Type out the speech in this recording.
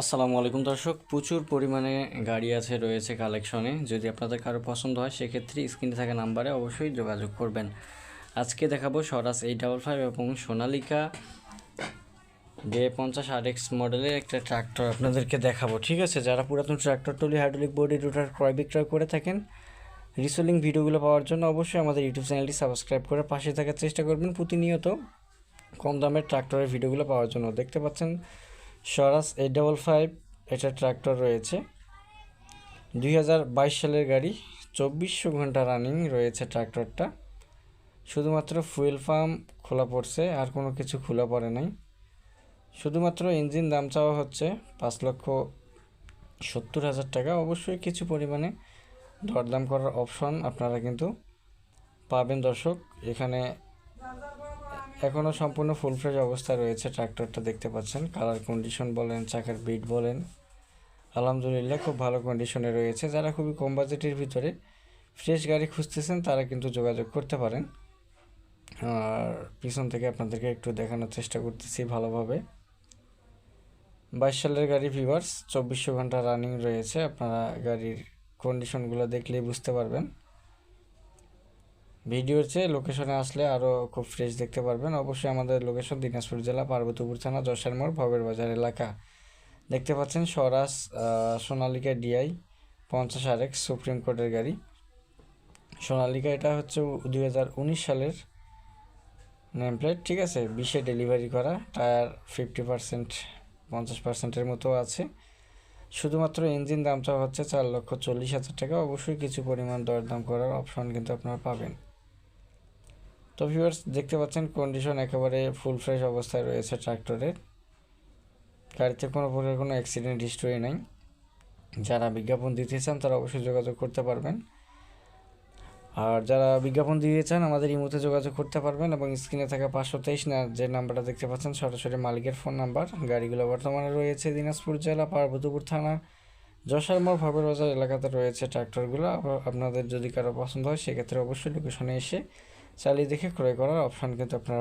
আসসালামু আলাইকুম দর্শক। প্রচুর পরিমাণে গাড়ি আছে, রয়েছে কালেকশনে যদি আপনাদের কারও পছন্দ হয়, সেক্ষেত্রে স্ক্রিনে থাকা নাম্বারে অবশ্যই যোগাযোগ করবেন। আজকে দেখাবো স্বরাজ এইট ডাবল ফাইভ এবং সোনালিকা ডে পঞ্চাশ আর এক্স মডেলের একটা ট্রাক্টর আপনাদেরকে দেখাবো, ঠিক আছে? যারা পুরাতন tractor trolley hydraulic body rotor ক্রয় বিক্রয় করে থাকেন রিসোলিং ভিডিওগুলো পাওয়ার জন্য অবশ্যই আমাদের ইউটিউব চ্যানেলটি সাবস্ক্রাইব করে পাশে থাকার চেষ্টা করবেন। প্রতিনিয়ত কম দামের ট্রাক্টরের ভিডিওগুলো পাওয়ার জন্য দেখতে পাচ্ছেন। স্বরাজ এইট ডাবল ফাইভ, এটা ট্রাক্টর রয়েছে। দুই হাজার বাইশ সালের গাড়ি, চব্বিশশো ঘণ্টা রানিং রয়েছে ট্রাক্টরটা। শুধুমাত্র ফুয়েল পাম্প খোলা পড়ছে, আর কোনো কিছু খোলা পড়ে নাই। শুধুমাত্র ইঞ্জিন দাম চাওয়া হচ্ছে পাঁচ লক্ষ সত্তর হাজার টাকা। অবশ্যই কিছু পরিমাণে দরদাম করার অপশন আপনারা কিন্তু পাবেন দর্শক। এখানে এখনও সম্পূর্ণ ফুল ফ্রেশ অবস্থায় রয়েছে ট্রাক্টরটা দেখতে পাচ্ছেন। কালার কন্ডিশন বলেন, চাকার বিট বলেন। আলহামদুলিল্লাহ খুব ভালো কন্ডিশনে রয়েছে। যারা খুবই কম বাজেটের ভিতরে ফ্রেশ গাড়ি খুঁজতেছেন, তারা কিন্তু যোগাযোগ করতে পারেন। আর পিছন থেকে আপনাদেরকে একটু দেখানোর চেষ্টা করতেছি ভালোভাবে। বাইশ সালের গাড়ি ভিভার্স চব্বিশশো ঘণ্টা রানিং রয়েছে। আপনারা গাড়ির কন্ডিশনগুলো দেখলেই বুঝতে পারবেন। ভিডিওর চেয়ে লোকেশনে আসলে আরও খুব ফ্রেশ দেখতে পারবেন। অবশ্যই আমাদের লোকেশন দিনাজপুর জেলা, পার্বতীপুর থানা যশার মোড় ভবের বাজার এলাকা। দেখতে পাচ্ছেন স্বরাজ সোনালিকা ডিআই পঞ্চাশ আর এক্স সুপ্রিম কোর্টের গাড়ি। সোনালিকা, এটা হচ্ছে দুই হাজার উনিশ সালের নেম প্লেট ঠিক আছে? বিশে ডেলিভারি করা টায়ার ফিফটি পার্সেন্ট পঞ্চাশ পার্সেন্টের মতো আছে। শুধুমাত্র ইঞ্জিন দামটা হচ্ছে চার লক্ষ চল্লিশ হাজার টাকা। অবশ্যই কিছু পরিমাণ দরদাম করার অপশন কিন্তু আপনারা পাবেন। তো ভিউয়ার্স দেখতে পাচ্ছেন কন্ডিশন একেবারে ফুল ফ্রেশ অবস্থায় রয়েছে ট্রাক্টরের গাড়িতে কোনো প্রকার কোনো অ্যাক্সিডেন্ট হিস্টোরি নেই। যারা বিজ্ঞাপন দিতে চান, তারা অবশ্যই যোগাযোগ করতে পারবেন। আর যারা বিজ্ঞাপন দিতে চান, আমাদের ইমোতে যোগাযোগ করতে পারবেন এবং স্ক্রিনে থাকা পাঁচশো তেইশ না যে নাম্বারটা দেখতে পাচ্ছেন, সরাসরি মালিকের ফোন নাম্বার গাড়িগুলো বর্তমানে রয়েছে দিনাজপুর জেলা, পার্বতীপুর থানা যশোর মোড় ভাবের বাজার এলাকাতে রয়েছে ট্রাক্টরগুলো আপনাদের যদি কারও পছন্দ হয়, সেক্ষেত্রে অবশ্যই লোকেশনে এসে চালিয়ে দেখে ক্রয় করার অপশান কিন্তু আপনারা